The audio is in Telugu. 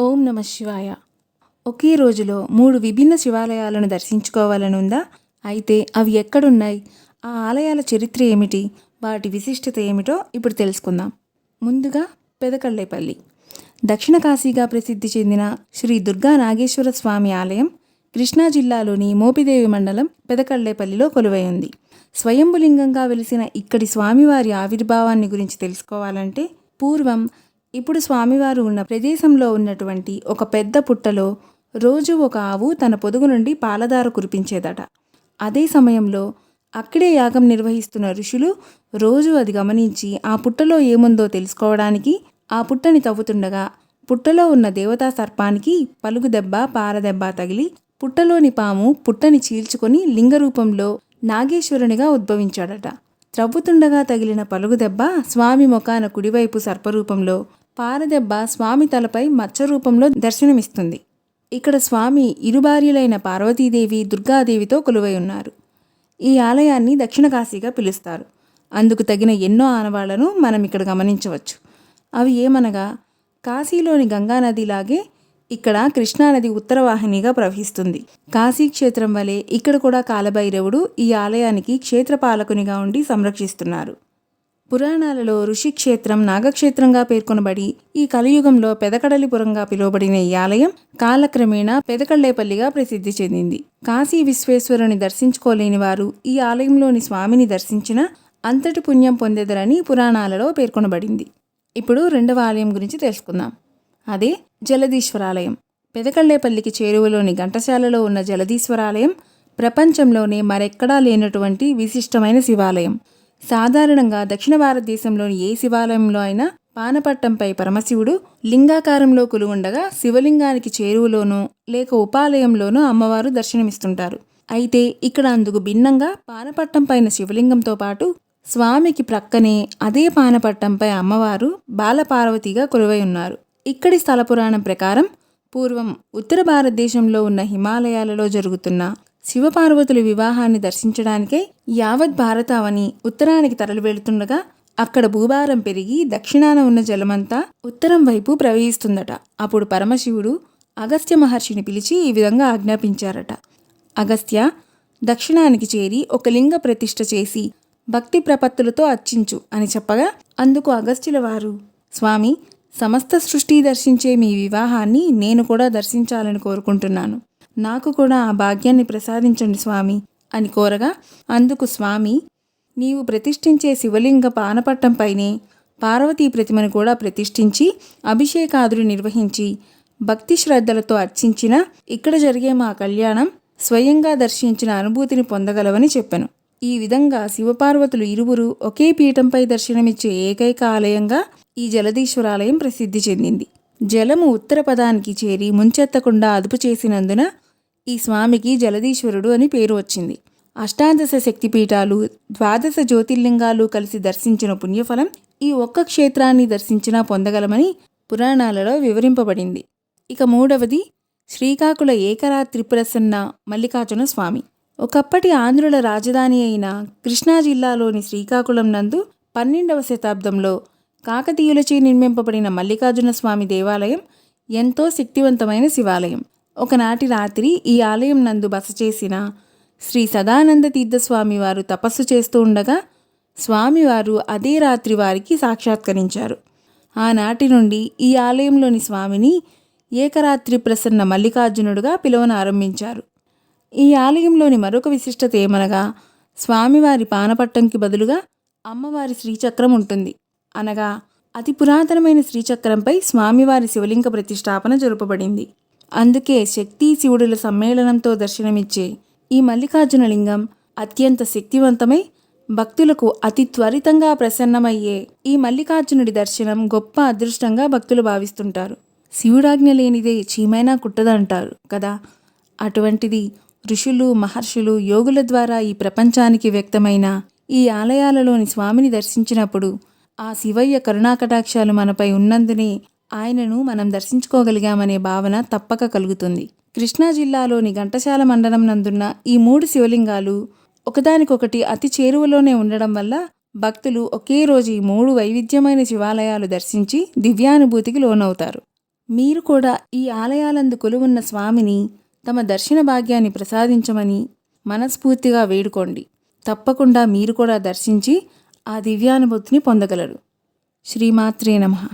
ఓం నమ శివాయ. ఒకే రోజులో మూడు విభిన్న శివాలయాలను దర్శించుకోవాలనుందా? అయితే అవి ఎక్కడున్నాయి? ఆ ఆలయాల చరిత్ర ఏమిటి? వాటి విశిష్టత ఏమిటో ఇప్పుడు తెలుసుకుందాం. ముందుగా పెదకళ్ళేపల్లి. దక్షిణ కాశీగా ప్రసిద్ధి చెందిన శ్రీ దుర్గా నాగేశ్వర స్వామి ఆలయం కృష్ణా జిల్లాలోని మోపిదేవి మండలం పెదకళ్ళేపల్లిలో కొలువై ఉంది. స్వయంభులింగంగా వెలిసిన ఇక్కడి స్వామివారి ఆవిర్భావాన్ని గురించి తెలుసుకోవాలంటే పూర్వం ఇప్పుడు స్వామివారు ఉన్న ప్రదేశంలో ఉన్నటువంటి ఒక పెద్ద పుట్టలో రోజు ఒక ఆవు తన పొదుగు నుండి పాలదార కురిపించేదట. అదే సమయంలో అక్కడే యాగం నిర్వహిస్తున్న ఋషులు రోజు అది గమనించి ఆ పుట్టలో ఏముందో తెలుసుకోవడానికి ఆ పుట్టని తవ్వుతుండగా పుట్టలో ఉన్న దేవతా సర్పానికి పలుగు దెబ్బ పారదెబ్బ తగిలి పుట్టలోని పాము పుట్టని చీల్చుకొని లింగ రూపంలో నాగేశ్వరునిగా ఉద్భవించాడట. త్రవ్వుతుండగా తగిలిన పలుగు దెబ్బ స్వామి ముఖాన కుడివైపు సర్పరూపంలో పారదెబ్బ స్వామి తలపై మచ్చ రూపంలో దర్శనమిస్తుంది. ఇక్కడ స్వామి ఇరుభార్యులైన పార్వతీదేవి దుర్గాదేవితో కొలువై ఉన్నారు. ఈ ఆలయాన్ని దక్షిణ కాశీగా పిలుస్తారు. అందుకు తగిన ఎన్నో ఆనవాళ్ళను మనం ఇక్కడ గమనించవచ్చు. అవి ఏమనగా కాశీలోని గంగానదిలాగే ఇక్కడ కృష్ణానది ఉత్తరవాహినిగా ప్రవహిస్తుంది. కాశీ క్షేత్రం వలె ఇక్కడ కూడా కాలభైరవుడు ఈ ఆలయానికి క్షేత్రపాలకునిగా ఉండి సంరక్షిస్తున్నారు. పురాణాలలో ఋషిక్షేత్రం నాగక్షేత్రంగా పేర్కొనబడి ఈ కలియుగంలో పెదకడలిపురంగా పిలువబడిన ఈ ఆలయం కాలక్రమేణా పెదకళ్ళేపల్లిగా ప్రసిద్ధి చెందింది. కాశీ విశ్వేశ్వరుని దర్శించుకోలేని వారు ఈ ఆలయంలోని స్వామిని దర్శించిన అంతటి పుణ్యం పొందెదరని పురాణాలలో పేర్కొనబడింది. ఇప్పుడు రెండవ ఆలయం గురించి తెలుసుకుందాం. అదే జలదీశ్వరాలయం. పెదకళ్ళేపల్లికి చేరువలోని ఘంటశాలలో ఉన్న జలదీశ్వరాలయం ప్రపంచంలోనే మరెక్కడా లేనటువంటి విశిష్టమైన శివాలయం. సాధారణంగా దక్షిణ భారతదేశంలోని ఏ శివాలయంలో అయినా పానపట్టంపై పరమశివుడు లింగాకారంలో కొలువుండగా శివలింగానికి చేరువలోనూ లేక ఉపాలయంలోనూ అమ్మవారు దర్శనమిస్తుంటారు. అయితే ఇక్కడ అందుకు భిన్నంగా పానపట్టం పైన శివలింగంతో పాటు స్వామికి ప్రక్కనే అదే పానపట్టంపై అమ్మవారు బాలపార్వతిగా కొలువై ఉన్నారు. ఇక్కడి స్థల పురాణం ప్రకారం పూర్వం ఉత్తర భారతదేశంలో ఉన్న హిమాలయాలలో జరుగుతున్న శివపార్వతుల వివాహాన్ని దర్శించడానికే యావత్ భారతావని ఉత్తరానికి తరలి వెళుతుండగా అక్కడ భూభారం పెరిగి దక్షిణాన ఉన్న జలమంతా ఉత్తరం వైపు ప్రవహిస్తుందట. అప్పుడు పరమశివుడు అగస్త్య మహర్షిని పిలిచి ఈ విధంగా ఆజ్ఞాపించారట. అగస్త్య దక్షిణానికి చేరి ఒక లింగ ప్రతిష్ఠ చేసి భక్తి ప్రపత్తులతో అర్చించు అని చెప్పగా అందుకు అగస్త్యుల వారు స్వామి సమస్త సృష్టి దర్శించే మీ వివాహాన్ని నేను కూడా దర్శించాలని కోరుకుంటున్నాను. నాకు కూడా ఆ భాగ్యాన్ని ప్రసాదించండి స్వామి అని కోరగా అందుకు స్వామి నీవు ప్రతిష్ఠించే శివలింగ పానపట్టంపైనే పార్వతీ ప్రతిమను కూడా ప్రతిష్ఠించి అభిషేకాదులు నిర్వహించి భక్తి శ్రద్ధలతో అర్చించిన ఇక్కడ జరిగే మా కళ్యాణం స్వయంగా దర్శించిన అనుభూతిని పొందగలవని చెప్పాను. ఈ విధంగా శివపార్వతులు ఇరువురు ఒకే పీఠంపై దర్శనమిచ్చే ఏకైక ఆలయంగా ఈ జలదీశ్వరాలయం ప్రసిద్ధి చెందింది. జలము ఉత్తర పదానికి చేరి ముంచెత్తకుండా అదుపు చేసినందున ఈ స్వామికి జలదీశ్వరుడు అని పేరు వచ్చింది. అష్టాదశ శక్తిపీఠాలు ద్వాదశ జ్యోతిర్లింగాలు కలిసి దర్శించిన పుణ్యఫలం ఈ ఒక్క క్షేత్రాన్ని దర్శించినా పొందగలమని పురాణాలలో వివరింపబడింది. ఇక మూడవది శ్రీకాకుళ ఏకరాత్రి ప్రసన్న మల్లికార్జున స్వామి. ఒకప్పటి ఆంధ్రుల రాజధాని అయిన కృష్ణా జిల్లాలోని శ్రీకాకుళం నందు పన్నెండవ శతాబ్దంలో కాకతీయులచే నిర్మింపబడిన మల్లికార్జున స్వామి దేవాలయం ఎంతో శక్తివంతమైన శివాలయం. ఒకనాటి రాత్రి ఈ ఆలయం నందు బస చేసిన శ్రీ సదానంద తీర్థస్వామి వారు తపస్సు చేస్తూ ఉండగా స్వామివారు అదే రాత్రి వారికి సాక్షాత్కరించారు. ఆనాటి నుండి ఈ ఆలయంలోని స్వామిని ఏకరాత్రి ప్రసన్న మల్లికార్జునుడుగా పిలువనారంభించారు ఈ ఆలయంలోని మరొక విశిష్టత ఏమనగా స్వామివారి పానపట్టంకి బదులుగా అమ్మవారి శ్రీచక్రం ఉంటుంది. అనగా అతి పురాతనమైన శ్రీచక్రంపై స్వామివారి శివలింగ ప్రతిష్టాపన జరుపబడింది. అందుకే శక్తి శివుడుల సమ్మేళనంతో దర్శనమిచ్చే ఈ మల్లికార్జున లింగం అత్యంత శక్తివంతమై భక్తులకు అతి త్వరితంగా ప్రసన్నమయ్యే ఈ మల్లికార్జునుడి దర్శనం గొప్ప అదృష్టంగా భక్తులు భావిస్తుంటారు. శివుడాజ్ఞ లేనిదే చీమైనా కుట్టదంటారు కదా. అటువంటిది ఋషులు మహర్షులు యోగుల ద్వారా ఈ ప్రపంచానికి వ్యక్తమైన ఈ ఆలయాలలోని స్వామిని దర్శించినప్పుడు ఆ శివయ్య కరుణాకటాక్షాలు మనపై ఉన్నందునే ఆయనను మనం దర్శించుకోగలిగామనే భావన తప్పక కలుగుతుంది. కృష్ణా జిల్లాలోని ఘంటసాల మండలం నందున్న ఈ మూడు శివలింగాలు ఒకదానికొకటి అతి చేరువలోనే ఉండడం వల్ల భక్తులు ఒకే రోజు ఈ మూడు వైవిధ్యమైన శివాలయాలు దర్శించి దివ్యానుభూతికి లోనవుతారు. మీరు కూడా ఈ ఆలయాలందు కొలువున్న స్వామిని తమ దర్శన భాగ్యాన్ని ప్రసాదించమని మనస్ఫూర్తిగా వేడుకోండి. తప్పకుండా మీరు కూడా దర్శించి ఆ దివ్యానుభూతిని పొందగలరు. శ్రీమాత్రే నమః.